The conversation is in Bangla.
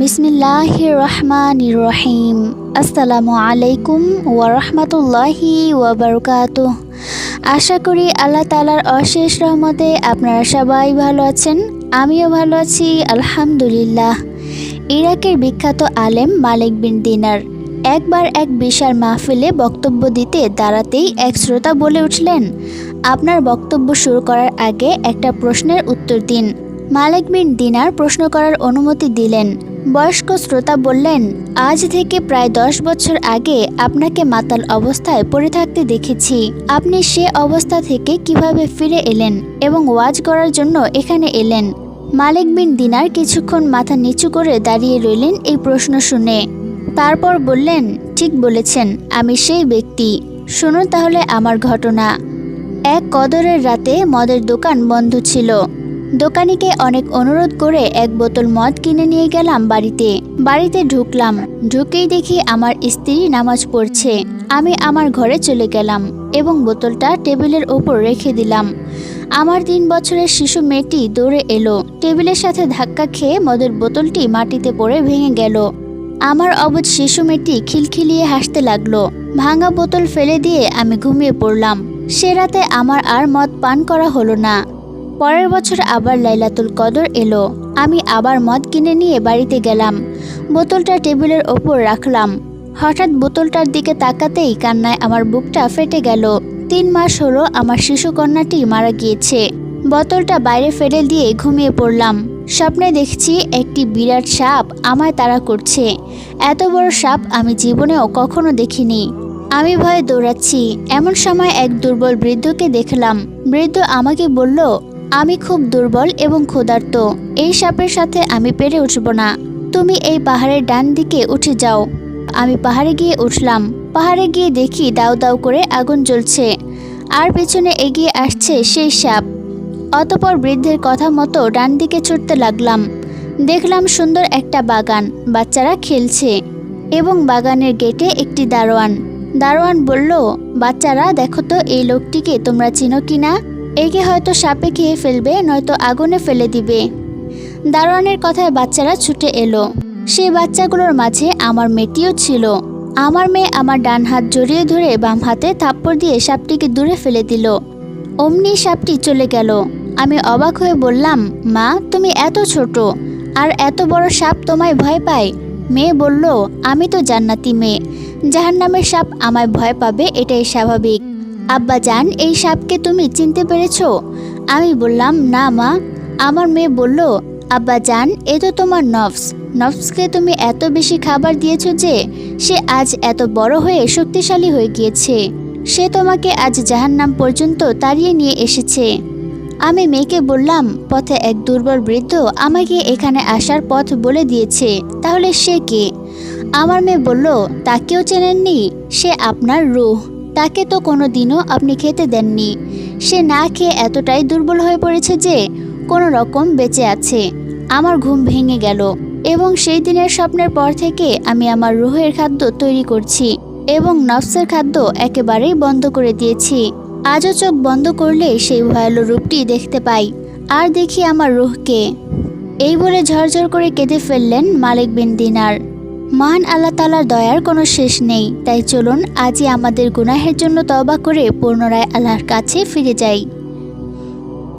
বিসমিল্লাহ রহমান রহিম আসসালামু আলাইকুম ওয়ারহমতুল্লাহি ওয়াবারকাত আশা করি আল্লাহ তালার অশেষ রহমতে আপনারা সবাই ভালো আছেন, আমিও ভালো আছি, আলহামদুলিল্লাহ। ইরাকের বিখ্যাত আলেম মালিক বিন দিনার একবার এক বিশাল মাহফিলে বক্তব্য দিতে দাঁড়াতেই এক শ্রোতা বলে উঠলেন, আপনার বক্তব্য শুরু করার আগে একটা প্রশ্নের উত্তর দিন। মালিক বিন দিনার প্রশ্ন করার অনুমতি দিলেন। বয়স্ক শ্রোতা বললেন, আজ থেকে প্রায় দশ বছর আগে আপনাকে মাতাল অবস্থায় পড়ে থাকতে দেখেছি। আপনি সে অবস্থা থেকে কীভাবে ফিরে এলেন এবং ওয়াজ করার জন্য এখানে এলেন? মালিক বিন দিনার কিছুক্ষণ মাথা নিচু করে দাঁড়িয়ে রইলেন এই প্রশ্ন শুনে। তারপর বললেন, ঠিক বলেছেন, আমি সেই ব্যক্তি। শুনুন তাহলে আমার ঘটনা। এক কদরের রাতে মদের দোকান বন্ধ ছিল। দোকানিকে অনেক অনুরোধ করে এক বোতল মদ কিনে নিয়ে গেলাম বাড়িতে। বাড়িতে ঢুকলাম। ঢুকেই দেখি আমার স্ত্রী নামাজ পড়ছে। আমি আমার ঘরে চলে গেলাম এবং বোতলটা টেবিলের ওপর রেখে দিলাম। আমার তিন বছরের শিশু মেয়েটি দৌড়ে এলো। টেবিলের সাথে ধাক্কা খেয়ে মদের বোতলটি মাটিতে পড়ে ভেঙে গেল। আমার অবুধ শিশু মেয়েটি খিলখিলিয়ে হাসতে লাগল। ভাঙা বোতল ফেলে দিয়ে আমি ঘুমিয়ে পড়লাম। সে রাতে আমার আর মদ পান করা হলো না। পরের বছর আবার লাইলাতুল কদর এলো। আমি আবার মদ কিনে নিয়ে বাড়িতে গেলাম। বোতলটা টেবিলের ওপর রাখলাম। হঠাৎ বোতলটার দিকে তাকাতেই কান্নায় আমার বুকটা ফেটে গেল। তিন মাস হলো আমার শিশু কন্যাটি মারা গিয়েছে। বোতলটা বাইরে ফেলে দিয়ে ঘুমিয়ে পড়লাম। স্বপ্নে দেখছি একটি বিরাট সাপ আমায় তাড়া করছে। এত বড় সাপ আমি জীবনেও কখনো দেখিনি। আমি ভয়ে দৌড়াচ্ছি। এমন সময় এক দুর্বল বৃদ্ধকে দেখলাম। বৃদ্ধ আমাকে বলল আমি খুব দুর্বল এবং ক্ষুধার্ত। এই সাপের সাথে আমি পেরে উঠব না। তুমি এই পাহাড়ের ডান দিকে উঠে যাও। আমি পাহাড়ে গিয়ে উঠলাম। পাহাড়ে গিয়ে দেখি দাউ দাউ করে আগুন জ্বলছে। আর পেছনে এগিয়ে আসছে সেই সাপ। অতপর বৃদ্ধের কথা মতো ডান দিকে ছুটতে লাগলাম। দেখলাম সুন্দর একটা বাগান। বাচ্চারা খেলছে এবং বাগানের গেটে একটি দারোয়ান। দারোয়ান বলল, বাচ্চারা, দেখো তো এই লোকটিকে তোমরা চিনো কি না? একে হয়তো সাপে খেয়ে ফেলবে, নয়তো আগুনে ফেলে দিবে। দারোয়ানের কথায় বাচ্চারা ছুটে এলো। সেই বাচ্চাগুলোর মাঝে আমার মেয়েটিও ছিল। আমার মেয়ে আমার ডান হাত জড়িয়ে ধরে বাম হাতে থাপ্পড় দিয়ে সাপটিকে দূরে ফেলে দিল। অমনি সাপটি চলে গেল। আমি অবাক হয়ে বললাম, মা, তুমি এত ছোট, আর এত বড় সাপ তোমায় ভয় পায়? মেয়ে বলল, আমি তো জান্নাতি মেয়ে। জাহান্নামের সাপ আমায় ভয় পাবে, এটাই স্বাভাবিক। আব্বা জান এই সাপকে তুমি চিনতে পেরেছ? আমি বললাম, না মা। আমার মেয়ে বলল আব্বা জান এ তো তোমার নফস। নফসকে তুমি এত বেশি খাবার দিয়েছ যে সে আজ এত বড় হয়ে শক্তিশালী হয়ে গিয়েছে। সে তোমাকে আজ জাহান্নাম পর্যন্ত তাড়িয়ে নিয়ে এসেছে। আমি মেয়েকে বললাম, পথে এক দুর্বল বৃদ্ধ আমাকে এখানে আসার পথ বলে দিয়েছে, তাহলে সে কে? আমার মেয়ে বলল, তাকেও চেনেননি, সে আপনার রুহ। তাকে তো কোনো দিনও আপনি খেতে দেননি। সে না খেয়ে এতটাই দুর্বল হয়ে পড়েছে যে কোনো রকম বেঁচে আছে। আমার ঘুম ভেঙে গেল এবং সেই দিনের স্বপ্নের পর থেকে আমি আমার রুহের খাদ্য তৈরি করছি এবং নফসের খাদ্য একেবারেই বন্ধ করে দিয়েছি। আজও চোখ বন্ধ করলে সেই ভয়ালো রূপটি দেখতে পাই। আর দেখি আমার রুহকে। এই বলে ঝরঝর করে কেঁদে ফেললেন মালিক বিন দিনার। মহান আল্লাহ তালার দয়ার কোনো শেষ নেই। তাই চলুন, আজই আমাদের গুনাহের জন্য তবা করে পুনরায় আল্লাহর কাছে ফিরে যাই।